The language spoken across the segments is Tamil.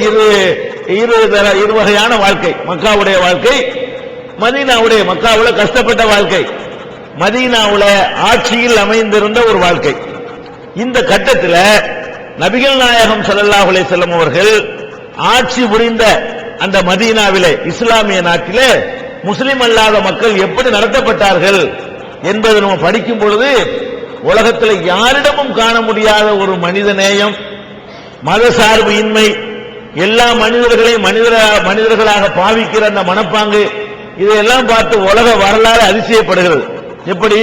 இரு இரு தர- இரு வகையான வாழ்க்கை. மக்காவுடைய வாழ்க்கை மதீனாவுடைய மக்காவுல கஷ்டப்பட்ட வாழ்க்கை. மதீனாவுல ஆட்சியில் அமைந்திருந்த ஒரு வாழ்க்கை. இந்த கட்டத்தில் நபிகள் நாயகம் சல்லாஹுலே அலைஹி அவர்கள் ஆட்சி புரிந்த அந்த மதீனாவிலே இஸ்லாமிய நாட்டிலே முஸ்லிம் அல்லாத மக்கள் எப்படி நடத்தப்பட்டார்கள் என்பதை நம்ம படிக்கும் பொழுது உலகத்தில் யாரிடமும் காண முடியாத ஒரு மனித நேயம் மதசார்பு இன்மை எல்லா மனிதர்களையும் மனிதர மனிதர்களாக பாவிக்கிற அந்த மனப்பாங்கு இதையெல்லாம் பார்த்து உலக வரலாறு அதிசயப்படுகிறது. எப்படி?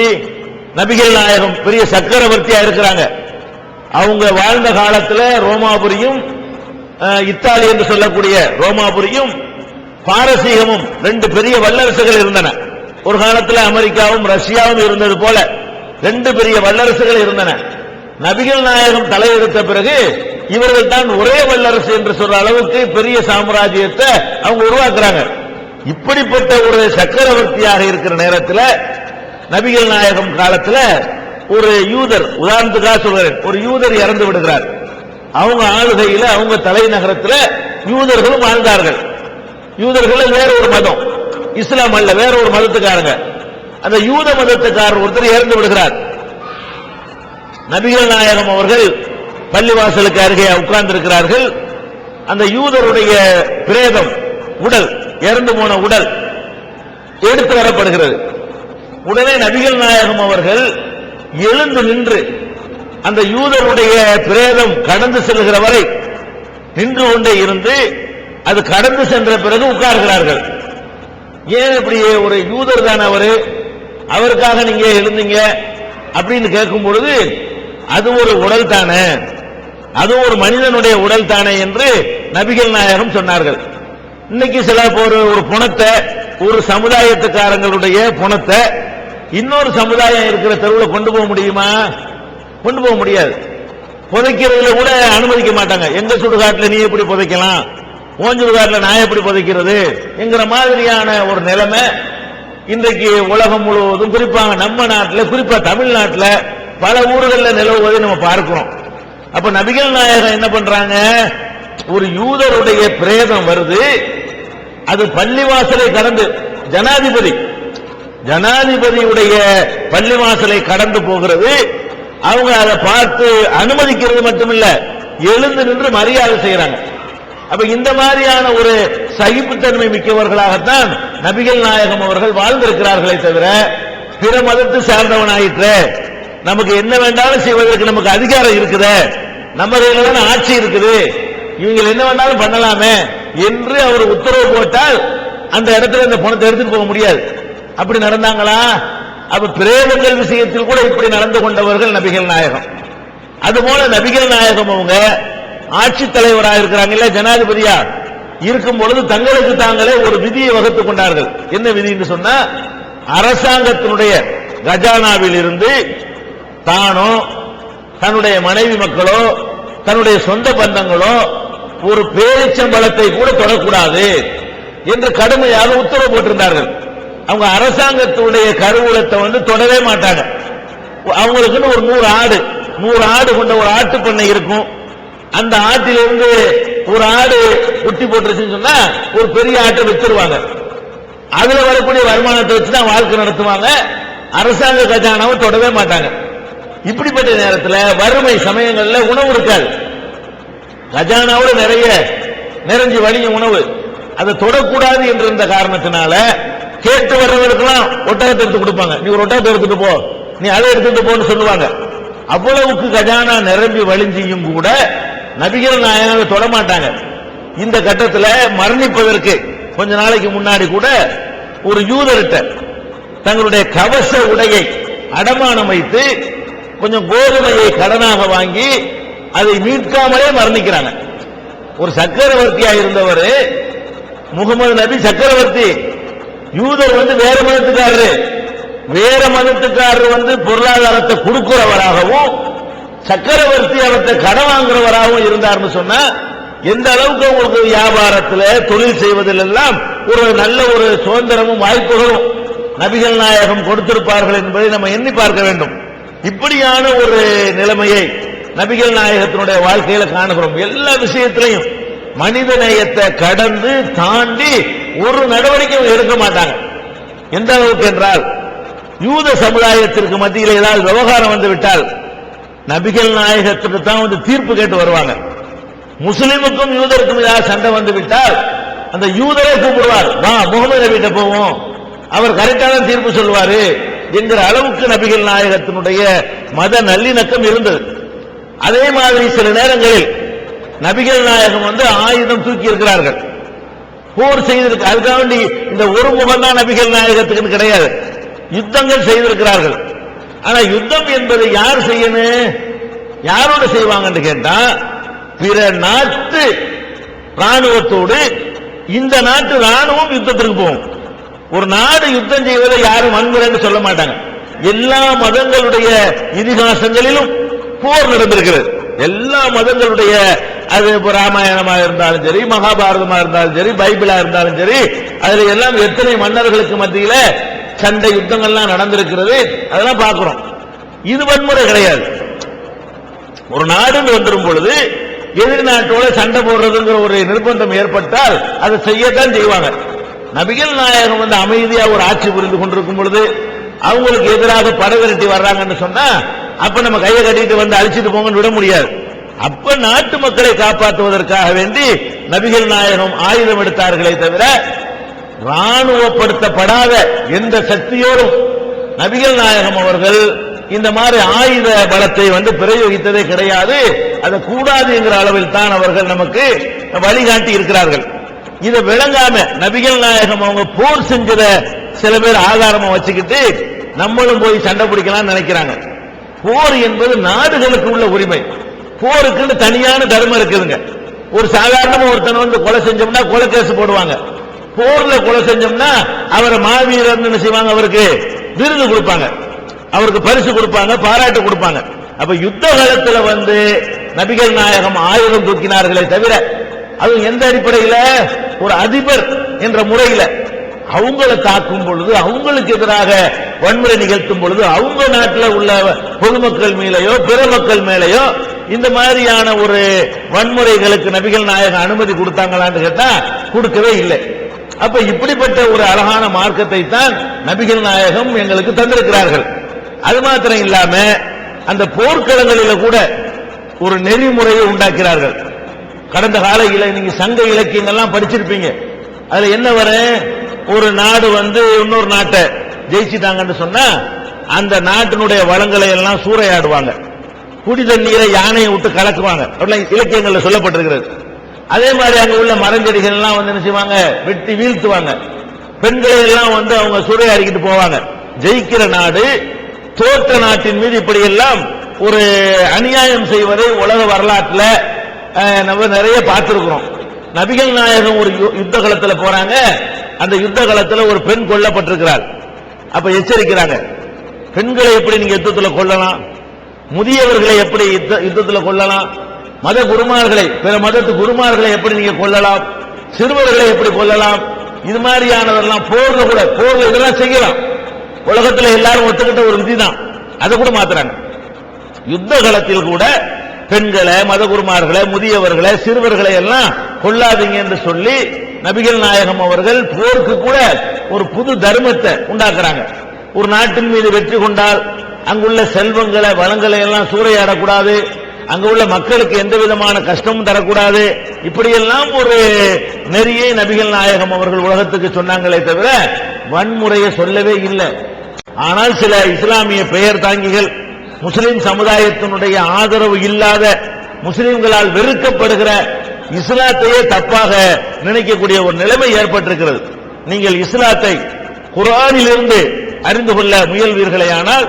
நபிகள் நாயகம் பெரிய சக்கரவர்த்தியா இருக்கிறாங்க. அவங்க வாழ்ந்த காலத்தில் ரோமாபுரியும் இத்தாலி என்று சொல்லக்கூடிய ரோமாபுரியும் பாரசீகமும் ரெண்டு பெரிய வல்லரசுகள் இருந்தன. ஒரு காலத்தில் அமெரிக்காவும் ரஷ்யாவும் இருந்தது போல ரெண்டு பெரிய வல்லரசுகள் இருந்தன. நபிகள் நாயகம் தலையெடுத்த பிறகு இவர்கள் தான் ஒரே வல்லரசு என்று சொல்ற அளவுக்கு பெரிய சாம்ராஜ்யத்தை அவங்க உருவாக்குறாங்க. இப்படிப்பட்ட ஒரு சக்கரவர்த்தியாக இருக்கிற நேரத்தில் நபிகள் நாயகம் காலத்துல ஒரு யூதர் உதாரணத்துக்காக சொல்றேன் ஒரு யூதர் இறந்து விடுகிறார். அவங்க ஆளுகையில அவங்க தலைநகரத்தில் யூதர்களும் வாழ்ந்தார்கள். யூதர்கள் வேற ஒரு மதம் இஸ்லாம் அல்ல வேற ஒரு மதத்துக்காரங்க. அந்த யூத மதத்துக்காரர் ஒருத்தர் இறந்து விடுகிறார். நபிகள் நாயகம் அவர்கள் பள்ளிவாசலுக்கு அருகே உட்கார்ந்திருக்கிறார்கள். அந்த யூதருடைய பிரேதம் உடல் இறந்து போன உடல் எடுத்து வரப்படுகிறது. உடனே நபிகள் நாயகம் அவர்கள் எழுந்து நின்று அந்த யூதருடைய பிரேதம் கடந்து செல்கிற வரை நின்று கொண்டே இருந்து அது கடந்து சென்ற பிறகு உட்கார்கிறார்கள். ஏன் இப்படி ஒரு யூதர் தான் அவரு? அவருக்காக நீங்க எழுந்தீங்க அப்படின்னு கேட்கும் பொழுது அது ஒரு உடல் தானே? அது ஒரு மனிதனுடைய உடல் தானே என்று நபிகள் நாயகம் சொன்னார்கள். இன்னைக்கு சில ஒரு ஒரு புணத்தை ஒரு சமுதாயத்துக்காரங்களுடைய புணத்தை இன்னொரு சமுதாயம் இருக்கிற தெருவில் கொண்டு போக முடியுமா? கொண்டு போக முடியாது. புதைக்கிறதுல கூட அனுமதிக்க மாட்டாங்க. எங்க சுடுகாட்டில் நீ எப்படி புதைக்கலாம்? ஓஞ்சுடுகாட்டில் நான் எப்படி புதைக்கிறது? என்கிற மாதிரியான ஒரு நிலைமை இன்றைக்கு உலகம் முழுவதும் குறிப்பாக நம்ம நாட்டில் குறிப்பா தமிழ்நாட்டில் பல ஊர்களில் நிலவுவதை நம்ம பார்க்கிறோம். அப்ப நபிகள் நாயகம் என்ன பண்றாங்க? ஒரு யூதருடைய பிரேதம் வருது. அது பள்ளிவாசலை கடந்து ஜனாதிபதி ஜனாதிபதியுடைய பள்ளிவாசலை கடந்து போகிறது. அவங்க அதை பார்த்து அனுமதிக்கிறது மட்டுமில்ல எழுந்து நின்று மரியாதை செய்யறாங்க. அப்ப இந்த மாதிரியான ஒரு சகிப்புத்தன்மை மிக்கவர்களாகத்தான் நபிகள் நாயகம் அவர்கள் வாழ்ந்திருக்கிறார்களே தவிர பிற மதத்தை சார்ந்தவனாயிற்று. நமக்கு என்ன வேண்டாலும் செய்வதற்கு நமக்கு அதிகாரம் இருக்குது. நம்ம கையில ஆட்சி இருக்குது. இவங்க என்ன வேண்டாலும் பண்ணலாமே என்று அவர் உத்தரவு போட்டால் அந்த இடத்துல இந்த பணத்தை எடுத்துட்டு போக முடியாது. அப்படி நடந்தாங்களா? அப்ப பிரேதங்கள் விஷயத்தில் கூட இப்படி நடந்து கொண்டவர்கள் நபிகள் நாயகம். அதுபோல நபிகள் நாயகம் அவங்க ஆட்சி தலைவராக இருக்கிறாங்கல்ல ஜனாதிபதியா இருக்கும் பொழுது தங்களுக்கு தாங்களே ஒரு விதியை வகுத்துக் கொண்டார்கள். என்ன விதின்னு சொன்னா அரசாங்கத்தினுடைய கஜானாவில் இருந்து தானோ தன்னுடைய மனைவி மக்களோ தன்னுடைய சொந்த பந்தங்களோ ஒரு பேரிச்சம்பளத்தை கூட தொடக்கூடாது என்று கடுமையாக உத்தரவு போட்டிருந்தார்கள். அவங்க அரசாங்கத்துடைய கருவூலத்தை வந்து தொடவே மாட்டாங்க. அவங்களுக்குன்னு ஒரு நூறு ஆடு நூறு ஆடு கொண்ட ஒரு ஆட்டு பண்ணை இருக்கும். அந்த ஆட்டிலிருந்து ஒரு ஆடு குட்டி போட்டுருச்சுன்னு சொன்னா ஒரு பெரிய ஆட்டை வித்துருவாங்க. அதுல வரக்கூடிய வருமானத்தை வச்சு தான் வாழ்க்கை நடத்துவாங்க. அரசாங்க கஜானாவை தொடவே மாட்டாங்க. இப்படிப்பட்ட நேரத்தில் வறுமை சமயங்கள்ல உணவு இருக்காது. கஜானாவோட நிறைய நிறைஞ்சு வழிய உணவு. அதை தொடக்கூடாது என்ற இந்த காரணத்தினால கேட்டு வர்றவர்களுக்கெல்லாம் ஒட்டகத்தை எடுத்து கொடுப்பாங்க. நீ ஒரு ஒட்டகத்தை எடுத்துட்டு போ. நீ அதை எடுத்துட்டு போன்னு சொல்லுவாங்க. அவ்வளவுக்கு கஜானா நிரம்பி வழிஞ்சியும் கூட நபிகள் நாயகம் தொட மாட்டாங்க. இந்த கட்டத்தில் மரணிப்பதற்கு கொஞ்ச நாளைக்கு முன்னாடி கூட ஒரு யூதர்கிட்ட தங்களுடைய கவச உடையை அடமானம் வைத்து கொஞ்சம் கோதுமையை கடனாக வாங்கி அதை மீட்காமலே மரணிக்கிறாங்க. ஒரு சக்கரவர்த்தியா இருந்தவர் முகமது நபி சக்கரவர்த்தி யூதர் வந்து வேற மதத்துக்காரரு. வேற மதத்துக்காரர் வந்து பொருளாதாரத்தை கொடுக்கிறவராகவும் சக்கரவர்த்தி அவர்கிட்ட கடன் வாங்குறவராகவும் இருந்தார்னு சொன்னா எந்த அளவுக்கு உங்களுக்கு வியாபாரத்தில் தொழில் செய்வதில் எல்லாம் ஒரு நல்ல ஒரு சுதந்திரமும் வாய்ப்புகளும் நபிகள் நாயகம் கொடுத்திருப்பார்கள் என்பதை நம்ம எண்ணி பார்க்க வேண்டும். இப்படியான ஒரு நிலைமையை நபிகள் நாயகத்தினுடைய வாழ்க்கையில காணுகிறோம். எல்லா விஷயத்திலையும் மனித நேயத்தை கடந்து தாண்டி ஒரு நடவடிக்கையும் எடுக்க மாட்டாங்க. எந்த அளவுக்கு என்றால் யூத சமுதாயத்திற்கு மத்தியில் ஏதாவது விவகாரம் வந்து விட்டால் நபிகள் நாயகத்துக்கு தான் வந்து தீர்ப்பு கேட்டு வருவாங்க. முஸ்லிமுக்கும் யூதருக்கும் ஏதாவது சண்டை வந்து விட்டால் அந்த யூதரை கூப்பிடுவார் வா முகமது நபிட்ட போவோம். அவர் கரெக்டான தீர்ப்பு சொல்லுவாரு. என்கிற அளவுக்கு நபிகள் நாயகத்தினுடைய மத நல்லிணக்கம் இருந்தது. அதே மாதிரி சில நேரங்களில் நபிகள் நாயகம் வந்து ஆயுதம் தூக்கி இருக்கிறார்கள். போர் செய்திருக்க அதுக்காக வேண்டி இந்த ஒரு முகம் தான் நபிகள் நாயகத்துக்கு கிடையாது. யுத்தங்கள் செய்திருக்கிறார்கள். ஆனா யுத்தம் என்பதை யார் செய்யணும் யாரோட செய்வாங்கன்னு கேட்டா பிற நாட்டு ராணுவத்தோடு இந்த நாட்டு ராணுவம் யுத்தத்திற்கு போகும். ஒரு நாடு யுத்தம் செய்வதை யாரும் வன்முறைன்னு சொல்ல மாட்டாங்க. எல்லா மதங்களுடைய இதிகாசங்களிலும் போர் நடந்திருக்கிறது. எல்லா மதங்களுடைய அது இப்போ ராமாயணமா இருந்தாலும் சரி மகாபாரதமா இருந்தாலும் சரி பைபிளா இருந்தாலும் சரி அதுல எல்லாம் எத்தனை மன்னர்களுக்கு மத்தியில சண்டை யுத்தங்கள்லாம் நடந்திருக்கிறது அதெல்லாம் பார்க்கிறோம். இது வன்முறை கிடையாது. ஒரு நாடுன்னு வந்துடும் பொழுது எதிர்நாட்டோட சண்டை போடுறதுங்கிற ஒரு நிர்பந்தம் ஏற்பட்டால் அதை செய்யத்தான் செய்வாங்க. நபிகள் நாயகம் வந்து அமைதியா ஒரு ஆட்சி புரிந்து கொண்டிருக்கும் பொழுது அவங்களுக்கு எதிராக படவிரட்டி வர்றாங்கன்னு சொன்னா அப்ப நம்ம கையை கட்டிட்டு வந்து அழிச்சிட்டு போங்கன்னு விட முடியாது. அப்ப நாட்டு மக்களை காப்பாற்றுவதற்காக வேண்டி நபிகள் நாயகம் ஆயுதம் எடுத்தார்களே தவிர ராணுவப்படுத்தப்படாத எந்த சக்தியோடும் நபிகள் நாயகம் அவர்கள் இந்த மாதிரி ஆயுத பலத்தை வந்து பிரயோகித்ததே கிடையாது. அது கூடாது என்கிற அளவில் தான் அவர்கள் நமக்கு வழிகாட்டி இருக்கிறார்கள். இதை விளங்காம நபிகள் நாயகம் அவங்க போர் செஞ்சத சில பேர் ஆதாரமா வச்சுக்கிட்டு நம்மளும் போய் சண்டை பிடிக்கலாம்னு நினைக்கிறாங்க. போர் என்பது நாடுகளுக்கு உள்ள உரிமை. போருக்குன்னு தனியான தர்மம் இருக்குதுங்க. ஒரு சாதாரணமா ஒருத்தனை வந்து கொலை செஞ்சோம்னா கொலை கேஸ் போடுவாங்க. போர்ல கொலை செஞ்சோம்னா அவரை மாவீரர்னு என்ன செய்வாங்க அவருக்கு? விருது கொடுப்பாங்க. அவருக்கு பரிசு கொடுப்பாங்க பாராட்டு கொடுப்பாங்க. அப்ப யுத்த காலத்துல வந்து நபிகள் நாயகம் ஆயுதம் தூக்கினார்களே தவிர அது எந்த அடிப்படையில? ஒரு அதிபர் என்ற முறையில அவங்கள தாக்கும் பொழுது அவங்களுக்கு எதிராக வன்முறை நிகழ்த்தும் பொழுது அவங்க நாட்டில் உள்ள பொதுமக்கள் மேலேயோ பிற மக்கள் மேலேயோ இந்த மாதிரியான ஒரு வன்முறைகளுக்கு நபிகள் நாயகம் அனுமதி கொடுத்தாங்களான்னு கேட்டா கொடுக்கவே இல்லை. அப்ப இப்படிப்பட்ட ஒரு அழகான மார்க்கத்தை தான் நபிகள் நாயகம் எங்களுக்கு தந்திருக்கிறார்கள். அது மாத்திரம் இல்லாம அந்த போர்க்களங்களில கூட ஒரு நெறிமுறையை உண்டாக்கிறார்கள். கடந்த காலையில நீங்க சங்க இலக்கியங்கள்லாம் படிச்சிருப்பீங்க. அதுல என்ன வர ஒரு நாடு வந்து இன்னொரு நாட்டை ஜெயிச்சுட்டாங்கன்னு சொன்னா அந்த நாட்டினுடைய வளங்களை எல்லாம் சூறையாடுவாங்க. குடி தண்ணீரை யானையை விட்டு கலக்குவாங்க. அப்படிலாம் இலக்கியங்கள்ல சொல்லப்பட்டிருக்கிறது. அதே மாதிரி அங்க உள்ள மரஞ்செடிகள் எல்லாம் வந்து என்ன செய்வாங்க? வெட்டி வீழ்த்துவாங்க. பெண்களை எல்லாம் வந்து அவங்க சூறையாடிக்கிட்டு போவாங்க. ஜெயிக்கிற நாடு தோற்ற நாட்டின் மீது இப்படி எல்லாம் ஒரு அநியாயம் செய்வதை உலக வரலாற்றுல நம்ம நிறைய பார்த்திருக்கிறோம். நபிகள் நாயகம் ஒரு யு- யுத்த களத்துல போறாங்க. அந்த யுத்த களத்துல ஒரு பெண் கொல்லப்பட்டிருக்கிறார் அப்ப எச்சரிக்கிறாங்க. பெண்களை எப்படி நீங்க யுத்தத்துல கொல்லலாம்? முதியவர்களை எப்படி யுத்த- யுத்தத்துல கொல்லலாம்? மத குருமார்களை பிற மதத்து குருமார்களை எப்படி நீங்க கொல்லலாம்? சிறுவர்களை எப்படி கொல்லலாம்? இது மாதிரியானதெல்லாம் போர்ல கூட போர்ல இதெல்லாம் செய்யலாம். உலகத்துல எல்லாரும் ஒத்துக்கிட்ட ஒரு விதிதான். அதை கூட மாத்துறாங்க. யுத்த களத்தில் கூட பெண்களை மதகுருமார்களை முதியவர்களை சிறுவர்களை எல்லாம் கொல்லாதீங்க என்று சொல்லி நபிகள் நாயகம் அவர்கள் போருக்கு கூட ஒரு புது தர்மத்தை உண்டாக்குறாங்க. ஒரு நாட்டின் மீது வெற்றி கொண்டால் அங்குள்ள செல்வங்களை வளங்களை எல்லாம் சூறையாடக்கூடாது. அங்க உள்ள மக்களுக்கு எந்த விதமான கஷ்டமும் தரக்கூடாது. இப்படியெல்லாம் ஒரு நெறியை நபிகள் நாயகம் அவர்கள் உலகத்துக்கு சொன்னாங்களே தவிர வன்முறையை சொல்லவே இல்லை. ஆனால் சில இஸ்லாமிய பெயர் தாங்கிகள் முஸ்லிம் சமுதாயத்தினுடைய ஆதரவு இல்லாத முஸ்லிம்களால் வெறுக்கப்படுகிற இஸ்லாத்தையே தப்பாக நினைக்கக்கூடிய ஒரு நிலைமை ஏற்பட்டிருக்கிறது. நீங்கள் இஸ்லாத்தை குரானிலிருந்து அறிந்து கொள்ள முயல்வீர்களேயானால்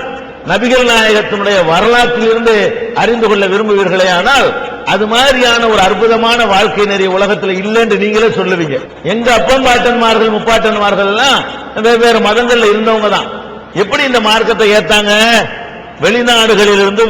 நபிகள் நாயகத்தினுடைய வரலாற்றிலிருந்து அறிந்து கொள்ள விரும்புவீர்களேயானால் அது மாதிரியான ஒரு அற்புதமான வாழ்க்கை நெறி உலகத்தில் இல்லைன்னு நீங்களே சொல்லுவீங்க. எங்க அப்பம் பாட்டன்மார்கள் முப்பாட்டன்மார்கள் எல்லாம் வெவ்வேறு மதங்கள்ல இருந்தவங்க தான். எப்படி இந்த மார்க்கத்தை ஏத்தாங்க? வெளிநாடுகளிலிருந்து